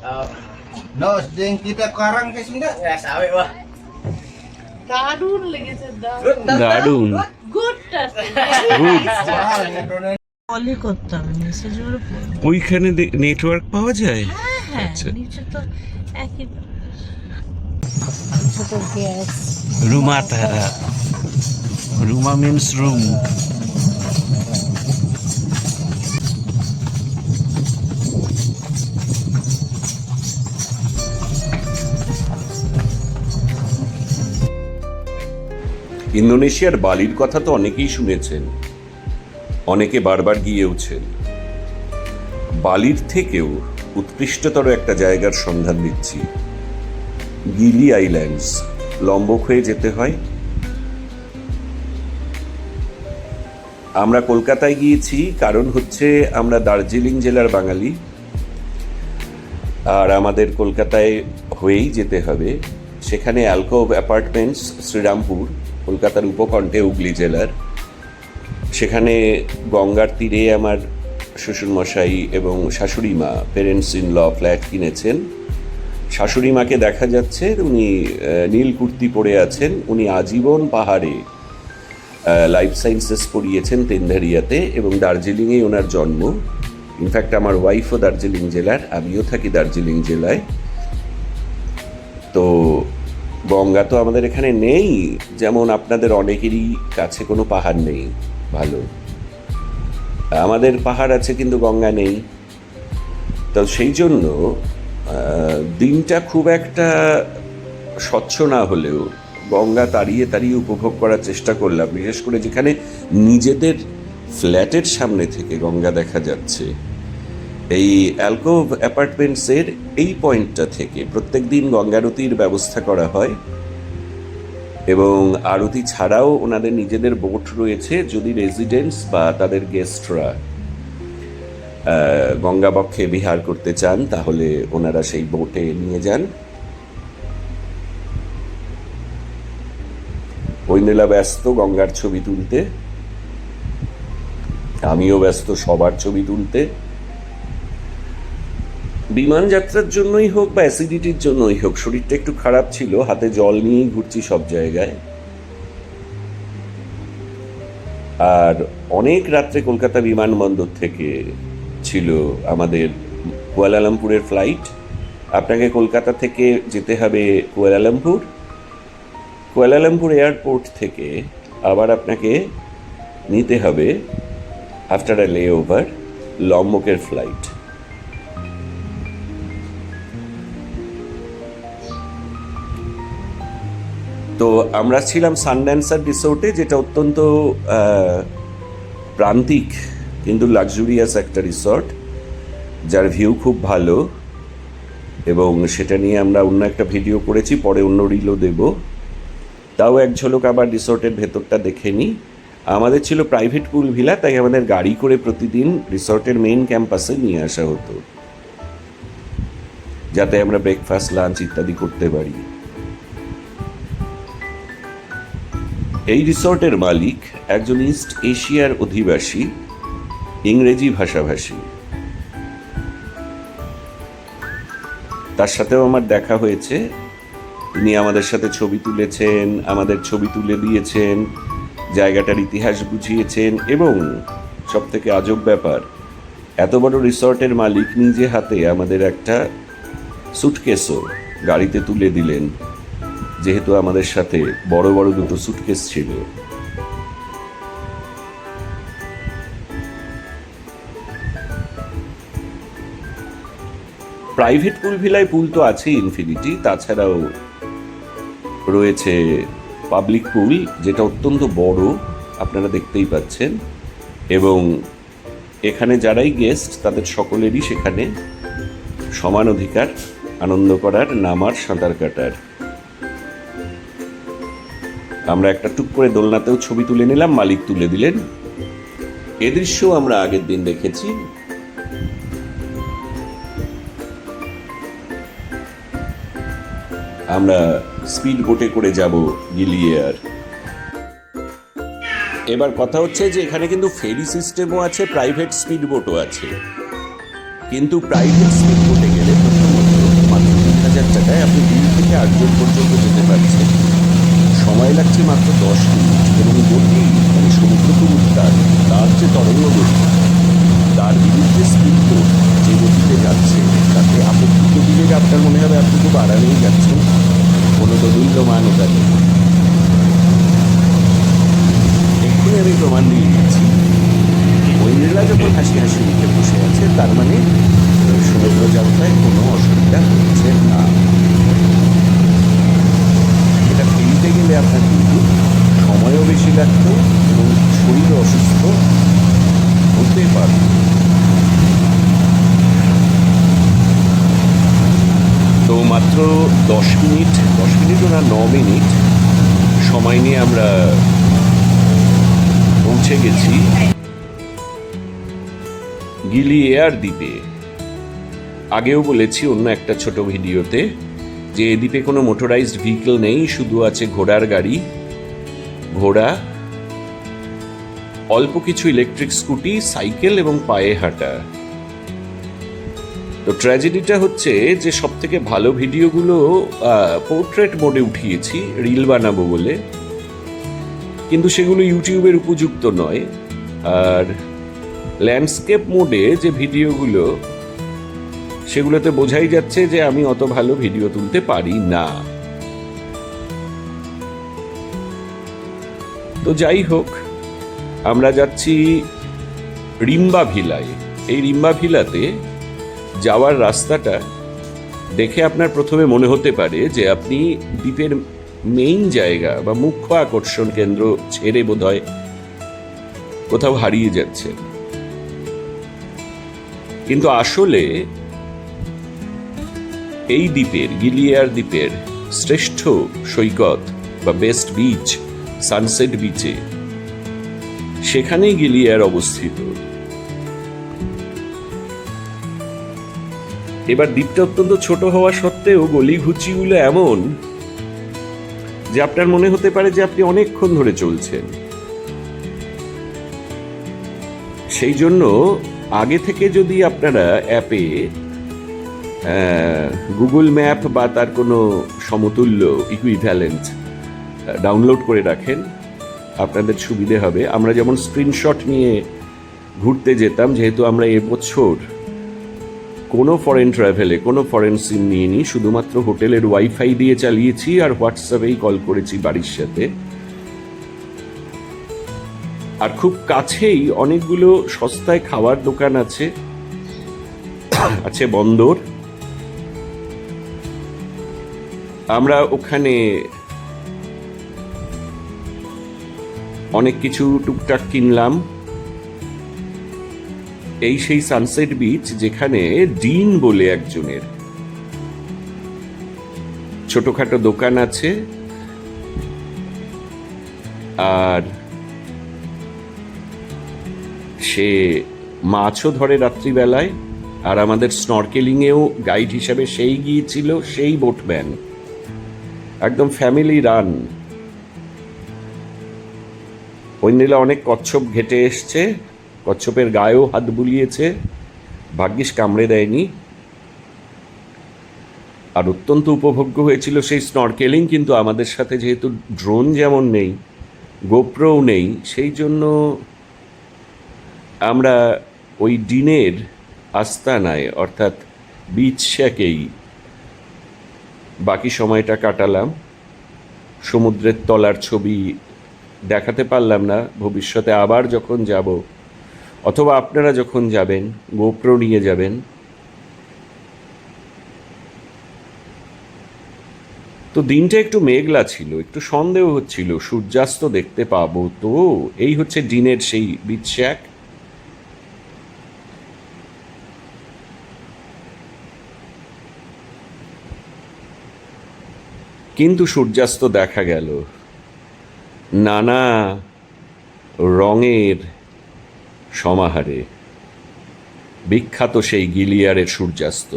Oh, Nos, ding kita karang ke sini dah. ya sawi wah. দারুণ লেগেছে দারুণ good কলই করতাম মেসেজের ওইখানে নেটওয়ার্ক পাওয়া যায়? হ্যাঁ আচ্ছা। নিচে তো একই ছোট গ্যাস রুমা তারা। রুমা মিন্স রুম ইন্দোনেশিয়ার বালির কথা তো অনেকেই শুনেছেন। অনেকে বারবার গিয়েওছেন। বালির থেকেও উৎকৃষ্টতর একটা জায়গার সন্ধান দিচ্ছি। গিলি আইল্যান্ডস, লম্বক হয়ে যেতে হয়। আমরা কলকাতায় গিয়েছি, কারণ হচ্ছে আমরা দার্জিলিং জেলার বাঙালি। আর আমাদের কলকাতায় হয়েই যেতে হবে। সেখানে অ্যালকোভ অ্যাপার্টমেন্টস শ্রীরামপুর। কলকাতার উপকণ্ঠে হুগলি জেলার। সেখানে গঙ্গার তীরে আমার শ্বশুরমশাই এবং শাশুড়ি মা পেরেন্টস ইন ল ফ্ল্যাট কিনেছেন। শাশুড়ি মাকে দেখা যাচ্ছে, উনি নীল কুর্তি পরে আছেন। উনি আজীবন পাহাড়ে লাইফ সায়েন্সেস পড়িয়েছেন তেন্ধারিয়াতে এবং দার্জিলিংয়েই ওনার জন্ম। ইনফ্যাক্ট আমার ওয়াইফও দার্জিলিং জেলার, আমিও থাকি দার্জিলিং জেলায়। তো গঙ্গা তো আমাদের এখানে নেই। যেমন আপনাদের অনেকেরই কাছে কোনো পাহাড় নেই। ভালো। আমাদের পাহাড় আছে কিন্তু গঙ্গা নেই। তো সেই জন্য দিনটা খুব একটা স্বচ্ছ না হলেও গঙ্গা তাড়িয়ে তাড়িয়ে উপভোগ করার চেষ্টা করলাম। বিশেষ করে যেখানে নিজেদের ফ্ল্যাটের সামনে থেকে গঙ্গা দেখা যাচ্ছে। এই অ্যালকোভ অ্যাপার্টমেন্টসের এই পয়েন্টটা থেকে প্রত্যেক দিন গঙ্গারতির ব্যবস্থা করা হয় এবং আরতি ছাড়াও ওনাদের নিজেদের বোট রয়েছে যদি রেজিডেন্টস বা তাদের গেস্টরা গঙ্গাবক্ষে বিহার করতে চান তাহলে ওনারা সেই বোটে নিয়ে যান। ঐনেলা ব্যস্ত গঙ্গার ছবি তুলতে। আমিও ব্যস্ত সবার ছবি তুলতে। বিমান যাত্রার জন্যই হোক বা অ্যাসিডিটির জন্যই হোক, শরীরটা একটু খারাপ ছিল, হাতে জল নিয়েই ঘুরছি সব জায়গায়। আর অনেক রাত্রে কলকাতা বিমানবন্দর থেকে ছিল আমাদের কুয়ালালামপুরের ফ্লাইট আপনাকে কলকাতা থেকে যেতে হবে কুয়ালালামপুর। কুয়ালালামপুর এয়ারপোর্ট থেকে আবার আপনাকে নিতে হবে আফটার আ লে ওভার লম্বকের ফ্লাইট তো আমরা ছিলাম সানড্যান্সার রিসোর্টে যেটা অত্যন্ত প্রান্তিক, কিন্তু লাক্সুরিয়াস একটা রিসর্ট যার ভিউ খুব ভালো, এবং সেটা নিয়ে আমরা অন্য একটা ভিডিও করেছি, পরে অন্য রিলও দেব। তাও এক ঝলক আবার রিসর্টের ভেতরটা দেখে নিই। আমাদের ছিল প্রাইভেট পুল ভিলা তাই আমাদের গাড়ি করে প্রতিদিন রিসর্টের মেইন ক্যাম্পাসে নিয়ে আসা হতো। যাতে আমরা ব্রেকফাস্ট লাঞ্চ ইত্যাদি করতে পারি। এই রিসর্টের মালিক একজন ইস্ট এশিয়ার অধিবাসী, ইংরেজি ভাষাভাষী। তার সাথেও আমার দেখা হয়েছে। তিনি আমাদের সাথে ছবি তুলেছেন, আমাদের ছবি তুলে দিয়েছেন, জায়গাটার ইতিহাস বুঝিয়েছেন এবং সব থেকে আজব ব্যাপার, এত বড় রিসর্টের মালিক নিজে হাতে আমাদের একটা সুটকেসও গাড়িতে তুলে দিলেন। যেহেতু আমাদের সাথে বড় বড় দুটো সুটকেস ছিল। প্রাইভেট পুল ভিলায় পুল তো আছে ইনফিনিটি তাছাড়াও রয়েছে পাবলিক পুল যেটা অত্যন্ত বড়, আপনারা দেখতেই পাচ্ছেন। এবং এখানে যারাই গেস্ট তাদের সকলেরই সেখানে সমান অধিকার, আনন্দ করার, নামার, সাঁতার কাটার। আমরা একটা টুক করে দোলনাতেও ছবি তুলে নিলাম, মালিক তুলে দিলেন। এ দৃশ্য আমরা আগের দিন দেখেছি। আমরা স্পিড বোটে করে যাব গিলিয়ার এবার কথা হচ্ছে যে এখানে কিন্তু ফেরি সিস্টেমও আছে, প্রাইভেট স্পিড বোটও আছে। কিন্তু প্রাইভেট স্পিড বোটে গেলে প্রথমত মাত্র তিন হাজার টাকায় আপনি দুই থেকে আটজন পর্যন্ত যেতে পারছে সময় লাগছে মাত্র দশ মিনিট এবং গতি মানে সমুদ্র উত্তাল তার যে তরঙ্গ গতি। তার বিরুদ্ধে স্পিড যে গতিতে যাচ্ছে, তাতে আপত্তিত দিলে আপনার মনে হবে আপনি খুব আরামেই যাচ্ছেন। কোনো দোদুল্যমান ওটা নেই। এক্ষুনি আমি প্রমাণ দিয়ে দিচ্ছি। ঐন্দ্রিলা যখন হাসি হাসি মুখে বসে আছে, তার মানে সমুদ্র যাত্রায় কোনো অসুবিধা হচ্ছে না এটা ফেলতে গেলে আপনার কিন্তু সময়ও বেশি লাগতো এবং শরীর অসুস্থ হতে পারত তো মাত্র দশ মিনিট, দশ মিনিটও না, ন মিনিট। সময় নিয়ে আমরা পৌঁছে গেছি গিলি এয়ার দ্বীপে। আগেও বলেছি অন্য একটা ছোট ভিডিওতে যে এ দ্বীপে কোনো মোটরাইজড ভেহিকেল নেই, শুধু আছে ঘোড়ার গাড়ি, ঘোড়া, অল্প কিছু ইলেকট্রিক স্কুটি সাইকেল এবং পায়ে হাঁটা। তো ট্র্যাজেডিটা হচ্ছে যে সব থেকে ভালো ভিডিওগুলো পোর্ট্রেট মোডে উঠিয়েছি রিল বানাবো বলে। কিন্তু সেগুলো ইউটিউবের উপযুক্ত নয়। আর ল্যান্ডস্কেপ মোডে যে ভিডিওগুলো সেগুলোতে বোঝাই যাচ্ছে যে আমি অত ভালো ভিডিও তুলতে পারি না। তো যাই হোক, আমরা যাচ্ছি রিম্বা ভিলায়। এই রিম্বা ভিলাতে যাওয়ার রাস্তাটা দেখে আপনার প্রথমে মনে হতে পারে যে আপনি দ্বীপের মেইন জায়গা বা মুখ্য আকর্ষণ কেন্দ্র ছেড়ে বোধহয় কোথাও হারিয়ে যাচ্ছে। কিন্তু আসলে এই দ্বীপের, গিলিয়ার দ্বীপের শ্রেষ্ঠ সৈকত বা বেস্ট বিচ সানসেট বিচে সেখানেই গিলিয়ার অবস্থিত। এবার দ্বীপটা অত্যন্ত ছোট হওয়া সত্ত্বেও গলিঘুচিগুলো এমন যে আপনার মনে হতে পারে যে আপনি অনেকক্ষণ ধরে চলছেন। সেই জন্য আগে থেকে যদি আপনারা অ্যাপে গুগল ম্যাপ বা তার কোনো সমতুল্য ইকুইভ্যালেন্ট ডাউনলোড করে রাখেন, আপনাদের সুবিধে হবে। আমরা যেমন স্ক্রিনশট নিয়ে ঘুরতে যেতাম, যেহেতু আমরা এবছর কোনো ফরেন ট্রাভেলে কোনো ফরেন সিম নিয়ে নিই শুধুমাত্র হোটেলের ওয়াইফাই দিয়ে চালিয়েছি আর হোয়াটসঅ্যাপেই কল করেছি বাড়ির সাথে। আর খুব কাছেই অনেকগুলো সস্তায় খাওয়ার দোকান আছে। আছে বন্দর। আমরা ওখানে অনেক কিছু টুকটাক কিনলাম। এই সেই সানসেট বিচ যেখানে ডিন বলে একজনের। ছোটখাটো দোকান আছে। আর সে মাছও ধরে রাত্রিবেলায়, আর আমাদের স্নরকেলিংয়েও গাইড হিসাবে সেই গিয়েছিল, সেই বোটম্যান একদম ফ্যামিলি রান ঐন্দিলা অনেক কচ্ছপ ঘেটে এসছে। কচ্ছপের গায়েও হাত বুলিয়েছে। ভাগ্যিস কামড়ে দেয়নি। আর অত্যন্ত উপভোগ্য হয়েছিল সেই স্নরকেলিং কিন্তু আমাদের সাথে যেহেতু ড্রোন যেমন নেই গোপ্রও নেই, সেই জন্য আমরা ওই ডিনের আস্তানায়, অর্থাৎ বিচ শ্যাকেই বাকি সময়টা কাটালাম। সমুদ্রের তলার ছবি দেখাতে পারলাম না। ভবিষ্যতে আবার যখন যাব অথবা আপনারা যখন যাবেন, গোপ্রো নিয়ে যাবেন, তো দিনটা একটু মেঘলা ছিল, একটু সন্দেহ হচ্ছিল, সূর্যাস্ত দেখতে পাবো তো, এই হচ্ছে দিনের সেই বিচ শ্যাক কিন্তু সূর্যাস্ত দেখা গেল। নানা রঙের সমাহারে। বিখ্যাত সেই গিলিয়ারের সূর্যাস্ত।